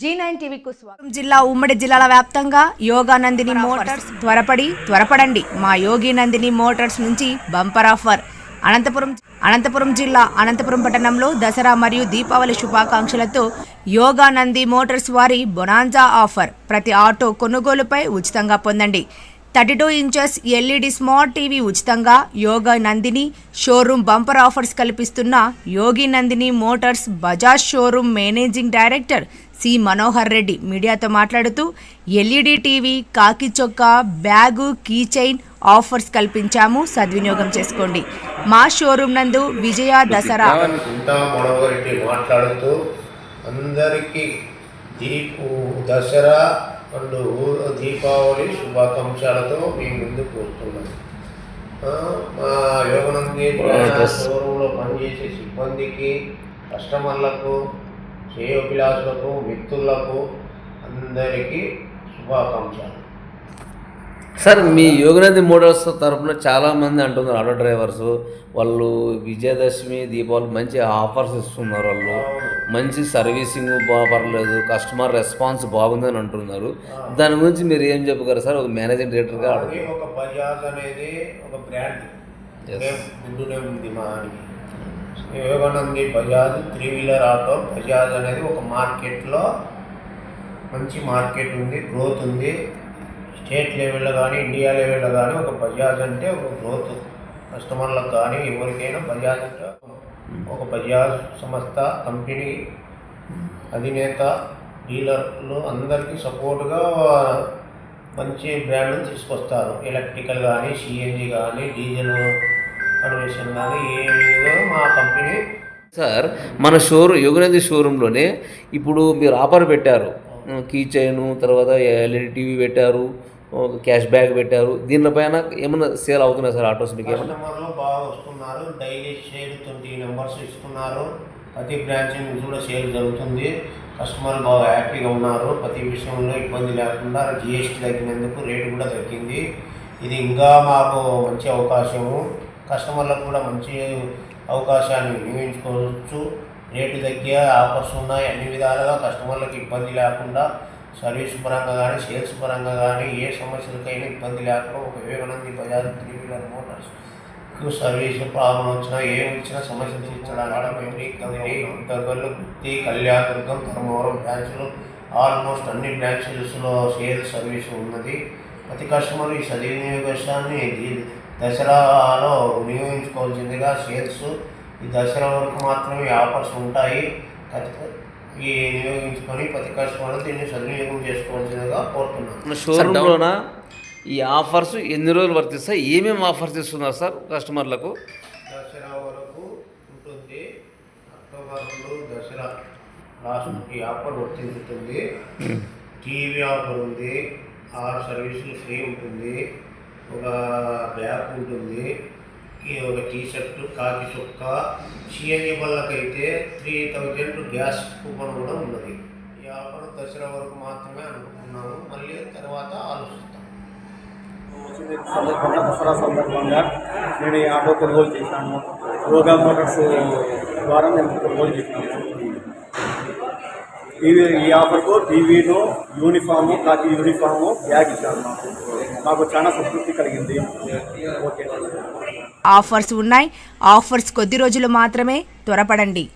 G nine టీవీకు స్వాగతం. జిల్లా ఉమ్మడి జిల్లాల వ్యాప్తంగా యోగా నందిని మోటార్స్ త్వరపడి త్వరపడండి. మా యోగి నందిని మోటార్స్ నుంచి బంపర్ ఆఫర్ అనంతపురం అనంతపురం జిల్లా అనంతపురం పట్టణంలో దసరా మరియు దీపావళి శుభాకాంక్షలతో యోగా నంది మోటార్స్ వారి బొనాంజా ఆఫర్ ప్రతి ఆటో కొనుగోలుపై ఉచితంగా పొందండి. Thirty two inches LED smart TV ఉచితంగా Yoga Nandini showroom bumper offers కల్పిస్తున్న Yogi Nandini motors Bajaj showroom managing director C Manohar Reddy మీడియాతో మాట్లాడుతూ ఎల్ఈడి టీవీ కాకి చొక్కా బ్యాగు కీ చైన్ ఆఫర్స్ కల్పించాము. సద్వినియోగం చేసుకోండి. మా షోరూమ్ నందు విజయ దసరా. మాట్లాడుతూ అందరికీ దీపు దసరా అండ్ దీపావళి శుభాకాంక్షలతో మీ ముందుకు వస్తున్నాం. ఆ, మా యోగనంది షోరూంలో పనిచేసే సిబ్బందికి కస్టమర్లకు శ్రేయోభిలాషులకు మిత్రులకు అందరికీ శుభాకాంక్షలు. సార్ మీ యోగనది మోటార్స్ తరఫున చాలామంది అంటున్నారు ఆటో డ్రైవర్స్. వాళ్ళు విజయదశమి దీపావళి మంచి ఆఫర్స్ ఇస్తున్నారు వాళ్ళు. మంచి సర్వీసింగ్ పర్లేదు కస్టమర్ రెస్పాన్స్ బాగుందని అంటున్నారు. దాని గురించి మీరు ఏం చెప్పగలరు సార్? ఒక మేనేజింగ్ డైరెక్టర్గా ఒక బజాజ్ అనేది ఒక brand. Yoganandi Bajaj three wheeler auto. Bajaj అనేది ఒక మార్కెట్లో మంచి మార్కెట్ ఉంది గ్రోత్ ఉంది. స్టేట్ లెవెల్లో కానీ ఇండియా లెవెల్లో కానీ ఒక బజాజ్ అంటే ఒక గ్రోత్ కస్టమర్లకు కానీ ఎవరికైనా బజాజ్ అంటే ఒక బజాజ్ సంస్థ కంపెనీ అధినేత డీలర్లు అందరికీ సపోర్ట్గా మంచి బ్రాండ్లు తీసుకొస్తారు. ఎలక్ట్రికల్ కానీ సిఎన్జి కానీ డీజిల్ విధంగా మా కంపెనీ సార్ మన షోరూమ్ యోగనది షోరూంలోనే ఇప్పుడు మీరు ఆఫర్ పెట్టారు. కీ చైన్ తర్వాత ఎల్ఈడి టీవీ పెట్టారు క్యాష్ బ్యాక్ పెట్టారు. దీనిపైన ఏమైనా సేల్ అవుతున్నాయి సార్ ఆటోస్ మీకు కస్టమర్లు బాగా వస్తున్నారు. డైలీ సేల్ ట్వంటీ నెంబర్స్ ఇస్తున్నారు. ప్రతి బ్రాంచ్ నుంచి కూడా సేల్ జరుగుతుంది. కస్టమర్లు బాగా హ్యాపీగా ఉన్నారు. ప్రతి విషయంలో ఇబ్బంది లేకుండా జిఎస్టీ తగ్గినందుకు రేటు కూడా తగ్గింది. ఇది ఇంకా మాకు మంచి అవకాశము. కస్టమర్లకు కూడా మంచి అవకాశాన్ని వినియోగించుకోవచ్చు. రేటు తగ్గే ఆఫర్స్ ఉన్నాయి అన్ని విధాలుగా కస్టమర్లకు ఇబ్బంది లేకుండా సర్వీస్ పరంగా కానీ సేల్స్ పరంగా కానీ ఏ సమస్యలకైనా ఇబ్బంది లేకుండా ఒక Vivekanandi Bajaj three wheeler motors service problem వచ్చినా ఏం వచ్చినా సమస్యలు తీర్చడానికి దగ్గరలో గుత్తి కళ్యాణదుర్గం ధర్మవరం బ్రాంచ్లు ఆల్మోస్ట్ అన్ని బ్రాంచెస్లో సేల్ సర్వీస్ ఉన్నది. ప్రతి కస్టమర్ ఈ సద్వినియోగాన్ని దీ- దసరాలో వినియోగించుకోవాల్సిందిగా సేల్స్ ఈ దసరా వరకు మాత్రమే ఆఫర్స్ ఉంటాయి. ఈ వినియోగించుకొని ప్రతి కస్టమర్ దీన్ని సద్వినియోగం చేసుకోవాల్సిందిగా కోరుతున్నాను. షోరూంలోన ఈ ఆఫర్స్ ఎన్ని రోజులు వర్తిస్తాయి? ఏమేమి ఆఫర్స్ ఇస్తున్నారు సార్ కస్టమర్లకు? దసరా వరకు ఉంటుంది. అక్టోబర్లో దసరా లాస్ట్ ఈ ఆఫర్ వర్తించుతుంది టీవీ ఆఫర్ ఉంది. ఆరు సర్వీసులు ఫ్రీ ఉంటుంది. ఒక బ్యాగ్ ఉంటుంది ఈ ఒక టీ షర్ట్ కాకి చొక్క సిఎన్జి వాళ్ళకైతే త్రీ థౌజండ్ గ్యాస్ కూపన్ కూడా ఉన్నది ఈ ఆఫర్ దసరా వరకు మాత్రమే అనుకుంటున్నాము మళ్ళీ తర్వాత ఆలోచిస్తాం సందర్భంగా దసరా సందర్భంగా నేను ఈ ఆటో కొనుగోలు చేశాను యోగా మోటార్స్ ద్వారా నేను కొనుగోలు చేశాను టీవీ ఈ ఆఫర్కు టీవీను యూనిఫాము నాకు యూనిఫాము బ్యాగ్ ఇచ్చారు మాకు. మాకు చాలా సంతృప్తి కలిగింది. ఓకే. ఆఫర్స్ ఉన్నాయి. ఆఫర్స్ కొద్ది రోజులు మాత్రమే త్వరపడండి.